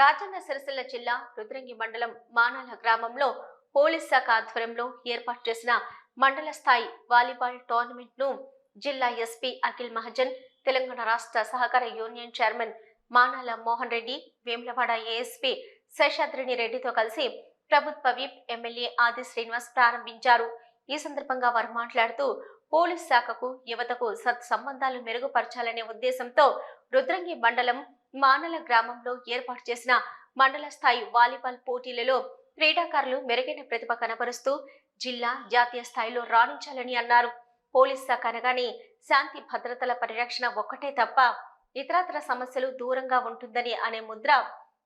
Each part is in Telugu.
రాజన్న సిరిసిల్ల జిల్లా రుద్రంగి మండలం మానాల గ్రామంలో పోలీస్ శాఖ ఆధ్వర్యంలో ఏర్పాటు చేసిన మండల స్థాయి వాలీబాల్ టోర్నమెంట్ను జిల్లా ఎస్పీ అఖిల్ మహజన్ తెలంగాణ రాష్ట్ర సహకార union chairman Manala Mohan Reddy Vemulawada ASP Seshadrini రెడ్డితో కలిసి ప్రభుత్వ విప్ ఎమ్మెల్యే ఆది శ్రీనివాస్ ప్రారంభించారు. ఈ సందర్భంగా వారు మాట్లాడుతూ పోలీస్ శాఖకు యువతకు సత్సంబంధాలు మెరుగుపరచాలనే ఉద్దేశంతో రుద్రంగి మండలం మానల గ్రామంలో ఏర్పాటు చేసిన మండల స్థాయి వాలీబాల్ పోటీలలో క్రీడాకారులు మెరుగైన ప్రతిభ కనబరుస్తూ జిల్లా జాతీయ స్థాయిలో రాణించాలని అన్నారు. పోలీస్ శాఖ అనగానే శాంతి భద్రతల పరిరక్షణ ఒక్కటే తప్ప ఇతరత్ర సమస్యలు దూరంగా ఉంటుందని అనే ముద్ర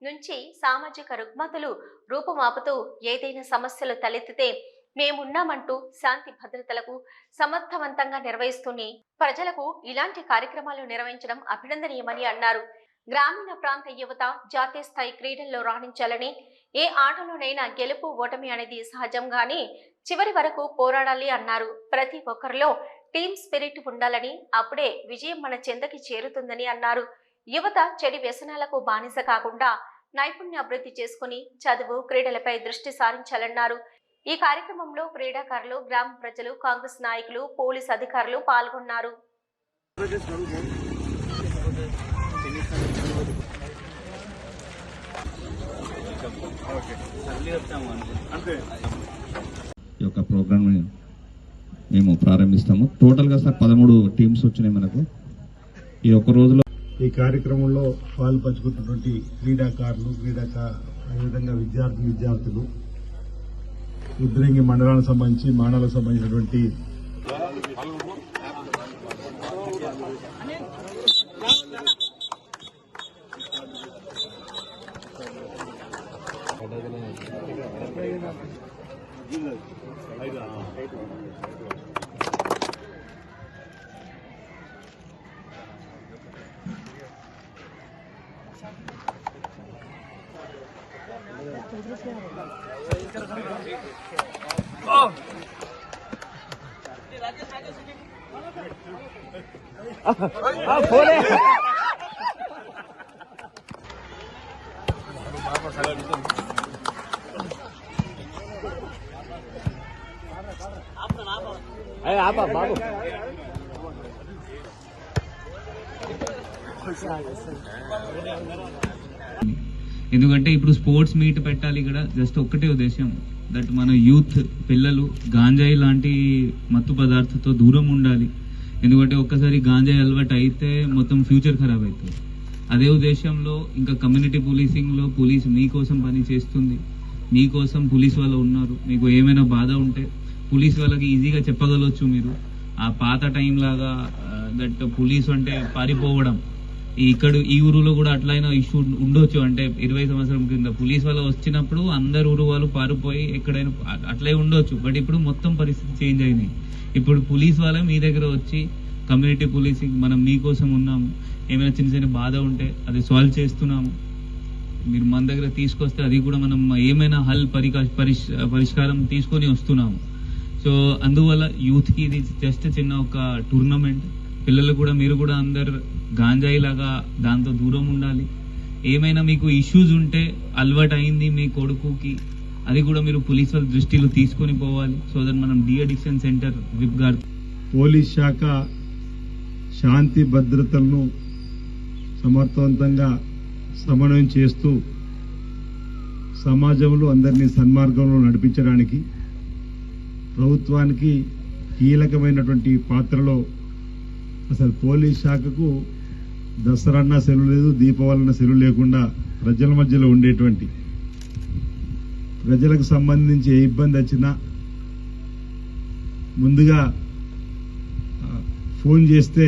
నుంచి సామాజిక రుగ్మతలు రూపుమాపుతూ ఏదైనా సమస్యలు తలెత్తితే మేమున్నామంటూ శాంతి భద్రతలకు సమర్థవంతంగా నిర్వహిస్తూనే ప్రజలకు ఇలాంటి కార్యక్రమాలు నిర్వహించడం అభినందనీయమని అన్నారు. గ్రామీణ ప్రాంత యువత జాతీయ స్థాయి క్రీడల్లో రాణించాలని ఏ ఆటలోనైనా గెలుపు ఓటమి అనేది సహజంగానే చివరి వరకు పోరాడాలి అన్నారు. ప్రతి ఒక్కరిలో టీమ్ స్పిరిట్ ఉండాలని అప్పుడే విజయం మన చెందకి చేరుతుందని అన్నారు. యువత చెడు వ్యసనాలకు బానిస కాకుండా నైపుణ్యాభివృద్ధి చేసుకుని చదువు క్రీడలపై దృష్టి సారించాలన్నారు. ఈ కార్యక్రమంలో క్రీడాకారులు గ్రామ ప్రజలు కాంగ్రెస్ నాయకులు పోలీస్ అధికారులు పాల్గొన్నారు. ఈ యొక్క ప్రోగ్రామ్ మేము ప్రారంభిస్తాము. టోటల్గా సార్ పదమూడు టీమ్స్ వచ్చినాయి మనకు. ఈ ఒక్క రోజులో ఈ కార్యక్రమంలో పాలు పంచుకుంటున్నటువంటి క్రీడాకారులు క్రీడాకా అదేవిధంగా విద్యార్థి విద్యార్థులు ఉద్రంగి మండలానికి సంబంధించి మానవులకు సంబంధించినటువంటి 아, 보내! 아, ఎందుకంటే ఇప్పుడు స్పోర్ట్స్ మీట్ పెట్టాలి ఇక్కడ. జస్ట్ ఒక్కటే ఉద్దేశం దట్ మన యూత్ పిల్లలు గాంజాయి లాంటి మత్తు పదార్థంతో దూరం ఉండాలి. ఎందుకంటే ఒక్కసారి గాంజాయి అలవాటు అయితే మొత్తం ఫ్యూచర్ ఖరాబ్ అవుతుంది. అదే ఉద్దేశంలో ఇంకా కమ్యూనిటీ పోలీసింగ్లో పోలీస్ మీకోసం పని చేస్తుంది. మీకోసం పోలీస్ వాళ్ళు ఉన్నారు. మీకు ఏమైనా బాధ ఉంటే పోలీస్ వాళ్ళకి ఈజీగా చెప్పగలవచ్చు మీరు. ఆ పాత టైం లాగా దట్ పోలీసు అంటే పారిపోవడం. ఇక్కడ ఈ ఊరులో కూడా అట్లయినా ఇష్యూ ఉండొచ్చు. అంటే ఇరవై సంవత్సరం కింద పోలీస్ వాళ్ళు వచ్చినప్పుడు అందరు ఊరు వాళ్ళు పారిపోయి ఎక్కడైనా అట్లే ఉండొచ్చు. బట్ ఇప్పుడు మొత్తం పరిస్థితి చేంజ్ అయినాయి ఇప్పుడు పోలీస్ వాళ్ళే మీ దగ్గర వచ్చి కమ్యూనిటీ పోలీసింగ్ మనం మీకోసం ఉన్నాము ఏమైనా చిన్న చిన్న బాధ ఉంటే అది సాల్వ్ చేస్తున్నాము. మీరు మన దగ్గర తీసుకొస్తే అది కూడా మనం ఏమైనా హల్ పరికా పరిష్ పరిష్కారం తీసుకొని వస్తున్నాము. సో అందువల్ల యూత్కి ఇది జస్ట్ చిన్న ఒక టూర్నమెంట్ పిల్లలు కూడా మీరు కూడా అందరు గాంజాయి లాగా దాంతో దూరం ఉండాలి. ఏమైనా మీకు ఇష్యూస్ ఉంటే అలవాటు అయింది మీ కొడుకుకి అది కూడా మీరు పోలీస్ వాళ్ళ దృష్టిలో తీసుకొని పోవాలి. సో దట్ మనం డి అడిక్షన్ సెంటర్ విప్ గారు. పోలీస్ శాఖ శాంతి భద్రతలను సమర్థవంతంగా సమన్వయం చేస్తూ సమాజంలో అందరినీ సన్మార్గంలో నడిపించడానికి ప్రభుత్వానికి కీలకమైనటువంటి పాత్రలో అసలు పోలీస్ శాఖకు దసరన్న సెలవు లేదు దీపావళిన సెలవు లేకుండా ప్రజల మధ్యలో ఉండేటువంటి ప్రజలకు సంబంధించి ఏ ఇబ్బంది వచ్చినా ముందుగా ఫోన్ చేస్తే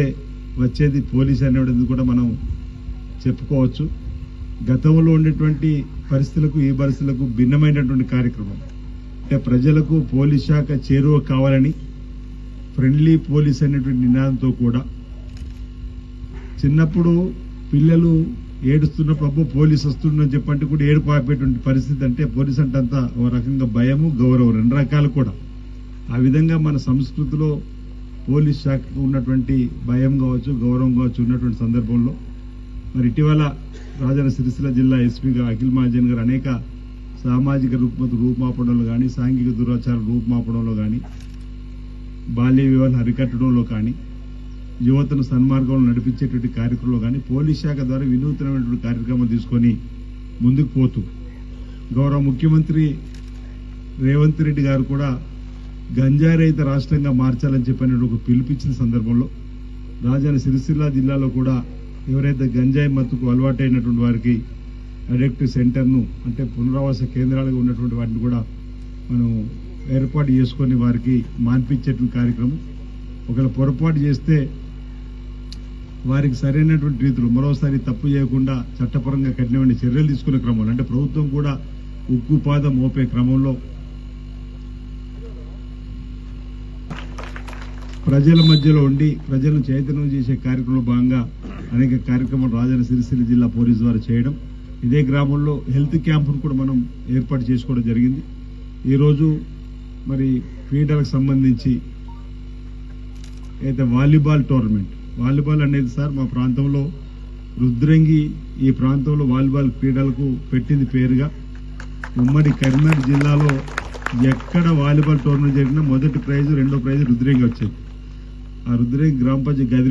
వచ్చేది పోలీస్ అనేది కూడా మనం చెప్పుకోవచ్చు. గతంలో ఉండేటువంటి పరిస్థితులకు ఈ పరిస్థితులకు భిన్నమైనటువంటి కార్యక్రమం. అంటే ప్రజలకు పోలీస్ శాఖ చేరువ కావాలని ఫ్రెండ్లీ పోలీస్ అనేటువంటి నినాదంతో కూడా చిన్నప్పుడు పిల్లలు ఏడుస్తున్నప్పుడు అబ్బో పోలీస్ వస్తుండని చెప్పంటే కూడా ఏడుపు ఆపేటువంటి పరిస్థితి అంటే పోలీస్ అంటే అంతా ఒక రకంగా భయము గౌరవం రెండు రకాలు కూడా. ఆ విధంగా మన సంస్కృతిలో పోలీస్ శాఖకు ఉన్నటువంటి భయం కావచ్చు గౌరవం కావచ్చు ఉన్నటువంటి సందర్భంలో మరి ఇటీవల రాజన్న సిరిసిల్ల జిల్లా ఎస్పీగా అఖిల్ మహాజన్ గారు అనేక సామాజిక రుగ్మత రూపుమాపడంలో కానీ సాంఘిక దురాచారం రూపుమాపడంలో కానీ బాల్య వివాహాలు అరికట్టడంలో కానీ యువతను సన్మార్గంలో నడిపించేటువంటి కార్యక్రమంలో కానీ పోలీస్ శాఖ ద్వారా వినూత్నమైనటువంటి కార్యక్రమం తీసుకొని ముందుకు పోతూ గౌరవ ముఖ్యమంత్రి రేవంత్ రెడ్డి గారు కూడా గంజాయిరహిత రాష్ట్రంగా మార్చాలని చెప్పిన ఒక పిలుపిచ్చిన సందర్భంలో రాజధాని సిరిసిల్ల జిల్లాలో కూడా ఎవరైతే గంజాయి మత్తుకు అలవాటైనటువంటి వారికి అడిక్టివ్ సెంటర్ను అంటే పునరావాస కేంద్రాలుగా ఉన్నటువంటి వాటిని కూడా మనం ఏర్పాటు చేసుకొని వారికి మాన్పించేటువంటి కార్యక్రమం. ఒకవేళ పొరపాటు చేస్తే వారికి సరైనటువంటి రీతిలో మరోసారి తప్పు చేయకుండా చట్టపరంగా కఠినమైన చర్యలు తీసుకునే క్రమంలో అంటే ప్రభుత్వం కూడా ఉక్కుపాదం మోపే క్రమంలో ప్రజల మధ్యలో ఉండి ప్రజలను చైతన్యం చేసే కార్యక్రమంలో భాగంగా అనేక కార్యక్రమాలు రాజన్న సిరిసిల్ల జిల్లా పోలీసు ద్వారా చేయడం. ఇదే గ్రామంలో హెల్త్ క్యాంపును కూడా మనం ఏర్పాటు చేసుకోవడం జరిగింది. ఈరోజు మరి క్రీడలకు సంబంధించి అయితే వాలీబాల్ టోర్నమెంట్ వాలీబాల్ అనేది సార్ మా ప్రాంతంలో రుద్రంగి ఈ ప్రాంతంలో వాలీబాల్ క్రీడలకు పెట్టింది పేరుగా. ఉమ్మడి కరీంనగర్ జిల్లాలో ఎక్కడ వాలీబాల్ టోర్నమెంట్ జరిగినా మొదటి ప్రైజ్ రెండో ప్రైజ్ రుద్రంగి వచ్చేది. ఆ రుద్రంగి గ్రామ పంచాయతీ గది